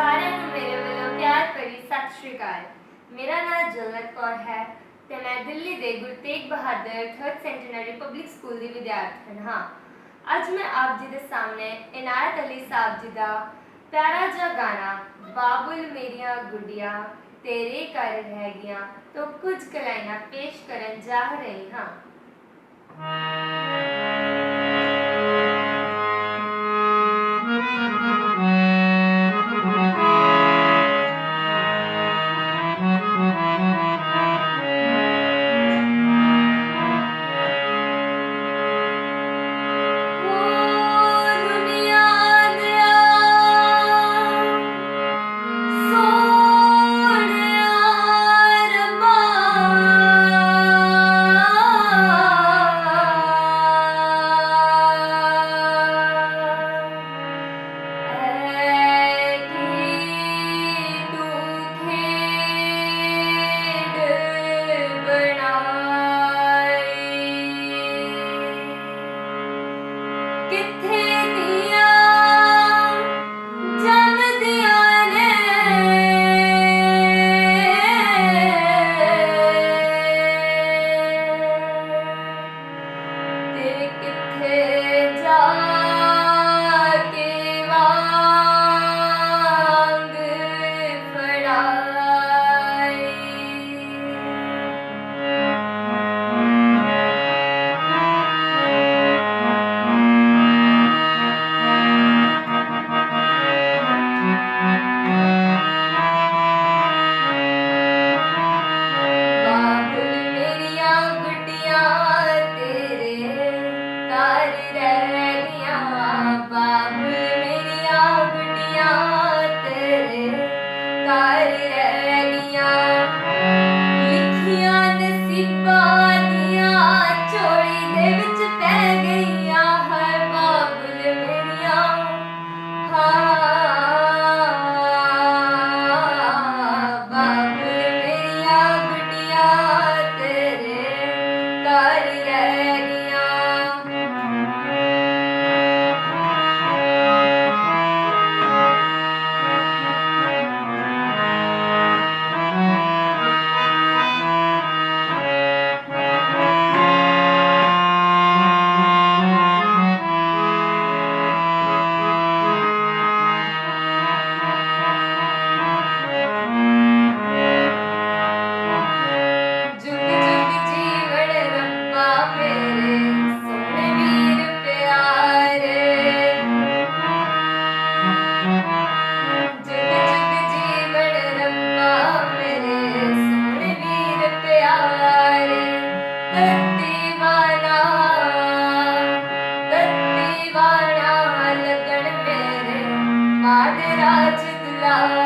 ਸਾਰਿਆਂ ਨੂੰ ਮੇਰੇ ਵੱਲੋਂ ਪਿਆਰ ਭਰੀ ਸਤਿ ਸ਼੍ਰੀ ਅਕਾਲ। ਮੇਰਾ ਨਾਮ ਜਲਨਤ ਕੌਰ ਹੈ ਤੇ ਮੈਂ ਦਿੱਲੀ ਦੇ Guru Tegh Bahadur 3rd centenary public school ਦੀ ਵਿਦਿਆਰਥਣ ਹਾਂ। ਅੱਜ ਮੈਂ ਆਪ ਜੀ ਦੇ ਸਾਹਮਣੇ ਇਨਾਇਤ ਅਲੀ ਸਾਹਿਬ ਜੀ ਦਾ ਪਿਆਰਾ ਜਿਹਾ ਗਾਣਾ, ਬਾਬੁਲ ਮੇਰੀਆਂ ਗੁੱਡੀਆਂ, ਤੇਰੇ ਕਰ ਰਹਿ ਗਿਆ ਤੋਂ ਕੁਝ ਕਲਾਈਆਂ ਪੇਸ਼ ਕਰਨ ਜਾ ਰਹੀ ਹਾਂ। ലാരിര Yeah.